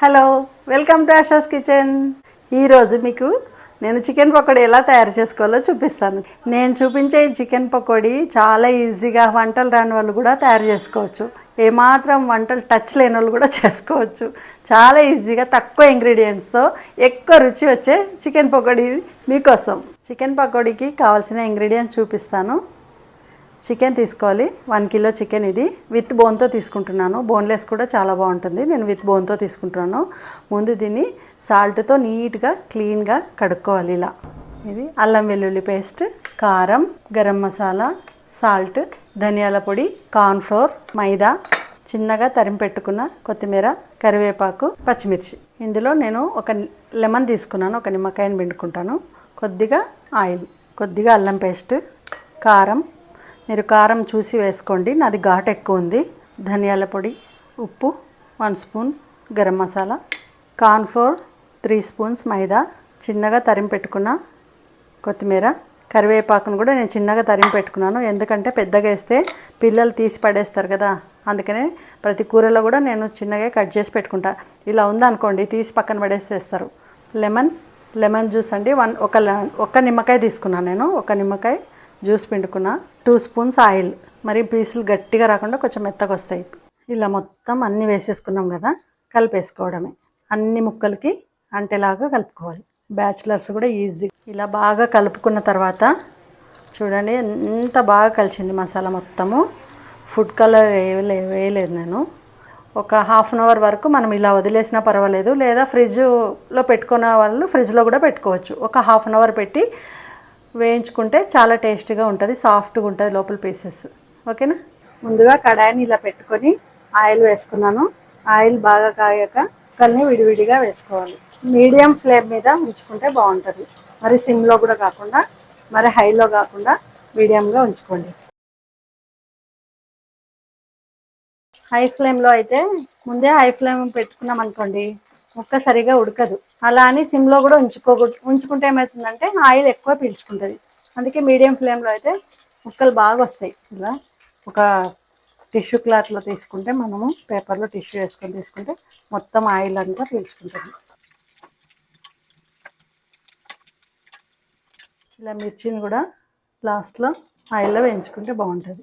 Hello welcome to Asha's kitchen. ఈరోజు మీకు నేను చికెన్ పకోడీ ఎలా తయారు చేసుకోవాలో చూపిస్తాను. నేను చూపించే చికెన్ పకోడీ చాలా ఈజీగా వంటలు రాని వాళ్ళు కూడా తయారు చేసుకోవచ్చు. ఏమాత్రం వంటలు టచ్ లేని వాళ్ళు కూడా చేసుకోవచ్చు. చాలా ఈజీగా తక్కువ ఇంగ్రీడియంట్స్తో ఎక్కువ రుచి వచ్చే చికెన్ పకోడీ మీకోసం. చికెన్ పకోడీకి కావాల్సిన ఇంగ్రీడియంట్స్ చూపిస్తాను. చికెన్ తీసుకోవాలి. వన్ కిలో చికెన్ ఇది. విత్ బోన్తో తీసుకుంటున్నాను. బోన్లెస్ కూడా చాలా బాగుంటుంది. నేను విత్ బోన్తో తీసుకుంటున్నాను. ముందు దీన్ని సాల్ట్తో నీట్గా క్లీన్గా కడుక్కోవాలి ఇలా. ఇది అల్లం వెల్లుల్లి పేస్ట్ కారం గరం మసాలా సాల్ట్ ధనియాల పొడి కార్న్ఫ్లోర్ మైదా చిన్నగా తరిమి పెట్టుకున్న కొత్తిమీర కరివేపాకు పచ్చిమిర్చి. ఇందులో నేను ఒక లెమన్ తీసుకున్నాను. ఒక నిమ్మకాయని పిండుకుంటాను. కొద్దిగా ఆయిల్ కొద్దిగా అల్లం పేస్ట్ కారం మీరు కారం చూసి వేసుకోండి. నాది ఘాటు ఎక్కువ ఉంది. ధనియాల పొడి ఉప్పు one spoon garam masala cornflour three spoons maida. చిన్నగా తరిమి పెట్టుకున్న కొత్తిమీర కరివేపాకును కూడా నేను చిన్నగా తరిమి పెట్టుకున్నాను. ఎందుకంటే పెద్దగా వేస్తే పిల్లలు తీసి పడేస్తారు కదా. అందుకనే ప్రతి కూరలో కూడా నేను చిన్నగా కట్ చేసి పెట్టుకుంటా. ఇలా ఉందనుకోండి తీసి పక్కన పడేసేస్తారు. లెమన్ లెమన్ జ్యూస్ అండి. వన్ ఒక లె- నిమ్మకాయ తీసుకున్నాను నేను. ఒక నిమ్మకాయ జ్యూస్ పిండుకున్న టూ స్పూన్స్ ఆయిల్. మరి పీసులు గట్టిగా రాకుండా కొంచెం మెత్తగా వస్తాయి ఇలా మొత్తం అన్నీ వేసేసుకున్నాం కదా కలిపేసుకోవడమే. అన్ని ముక్కలకి అంటేలాగా కలుపుకోవాలి. బ్యాచిలర్స్ కూడా ఈజీ. ఇలా బాగా కలుపుకున్న తర్వాత చూడండి ఎంత బాగా కలిసింది మసాలా మొత్తము. ఫుడ్ కలర్ వేయలే వేయలేదు నేను. ఒక హాఫ్ అన్ అవర్ వరకు మనం ఇలా వదిలేసినా పర్వాలేదు. లేదా ఫ్రిడ్జ్లో పెట్టుకున్న వాళ్ళు ఫ్రిడ్జ్లో కూడా పెట్టుకోవచ్చు. ఒక హాఫ్ అన్ అవర్ పెట్టి వేయించుకుంటే చాలా టేస్టీగా ఉంటుంది సాఫ్ట్గా ఉంటుంది లోపల పీసెస్. ఓకేనా? ముందుగా కడాయిని ఇలా పెట్టుకొని ఆయిల్ వేసుకున్నాను. ఆయిల్ బాగా కాగాక కల్ని విడివిడిగా వేసుకోవాలి. మీడియం ఫ్లేమ్ మీద ఉంచుకుంటే బాగుంటుంది. మరి సిమ్లో కూడా కాకుండా మరి హైలో కాకుండా మీడియంగా ఉంచుకోండి. హై ఫ్లేమ్లో అయితే ముందే హై ఫ్లేమ్ పెట్టుకున్నాం అనుకోండి ముక్క సరిగా ఉడకదు. అలా అని సిమ్లో కూడా ఉంచుకోకూడదు. ఉంచుకుంటే ఏమవుతుందంటే ఆయిల్ ఎక్కువ పీల్చుకుంటుంది. అందుకే మీడియం ఫ్లేమ్లో అయితే ముక్కలు బాగా వస్తాయి. ఇలా ఒక టిష్యూ క్లాత్లో తీసుకుంటే మనము పేపర్లో టిష్యూ వేసుకొని తీసుకుంటే మొత్తం ఆయిల్ అంతా పీల్చుకుంటుంది. ఇలా మిర్చిని కూడా లాస్ట్లో ఆయిల్లో వేయించుకుంటే బాగుంటుంది.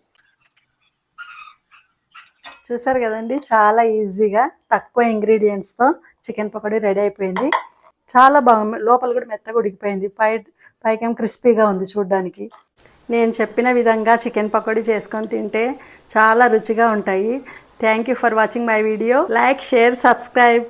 చూసారు కదండి? చాలా ఈజీగా తక్కువ ఇంగ్రీడియంట్స్తో చికెన్ పకోడీ రెడీ అయిపోయింది. చాలా బాగుంది లోపల కూడా మెత్తగా ఉడికిపోయింది. పై పైకేం క్రిస్పీగా ఉంది చూడ్డానికి. నేను చెప్పిన విధంగా చికెన్ పకోడీ చేసుకొని తింటే చాలా రుచిగా ఉంటాయి. Thank you for watching my video like share subscribe